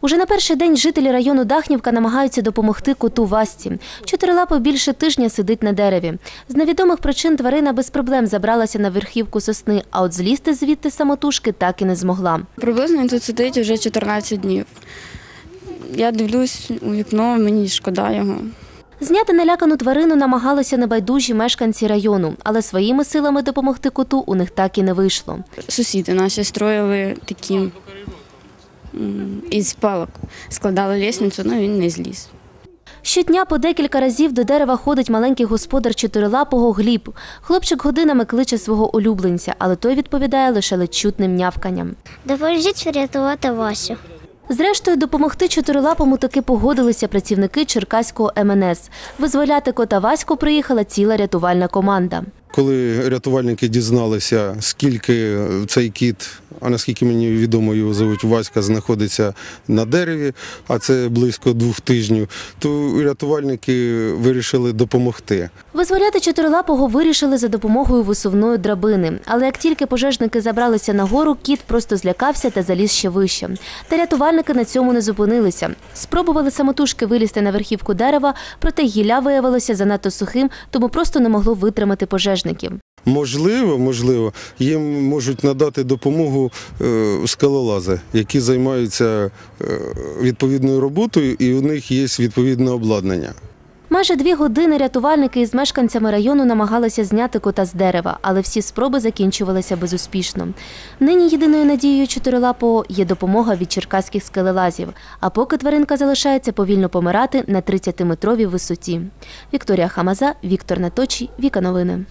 Уже на перший день жителі району Дахнівка намагаються допомогти коту Васті. Чотирилапо більше тижня сидить на дереві. З невідомих причин тварина без проблем забралася на верхівку сосни, а от злізти звідти самотужки так і не змогла. Приблизно він тут сидить вже 14 днів. Я дивлюсь у вікно, мені шкода його. Зняти налякану тварину намагалися небайдужі мешканці району, але своїми силами допомогти коту у них так і не вийшло. Сусіди наші строїли такі із палок, складали лісницю, але він не зліз. Щодня по декілька разів до дерева ходить маленький господар чотирилапого Гліб. Хлопчик годинами кличе свого улюбленця, але той відповідає лише ледь чутним нявканням. Допоможіть врятувати Васю. Зрештою, допомогти чотирилапому таки погодилися працівники Черкаського МНС. Визволяти кота Ваську приїхала ціла рятувальна команда. Коли рятувальники дізналися, скільки цей кіт, а наскільки мені відомо, його звуть Васька, знаходиться на дереві, а це близько двох тижнів, то рятувальники вирішили допомогти. Визволяти чотирилапого вирішили за допомогою висувної драбини. Але як тільки пожежники забралися на гору, кіт просто злякався та заліз ще вище. Та рятувальники на цьому не зупинилися. Спробували самотужки вилізти на верхівку дерева, проте гілля виявилося занадто сухим, тому просто не могло витримати пожежників. Можливо, можливо, їм можуть надати допомогу е, скалолази, які займаються е, відповідною роботою, і у них є відповідне обладнання. Майже дві години рятувальники із мешканцями району намагалися зняти кота з дерева, але всі спроби закінчувалися безуспішно. Нині єдиною надією чотирилапого є допомога від черкаських скелелазів. А поки тваринка залишається повільно помирати на 30-метровій висоті. Вікторія Хамаза, Віктор Наточій, Віка Новини.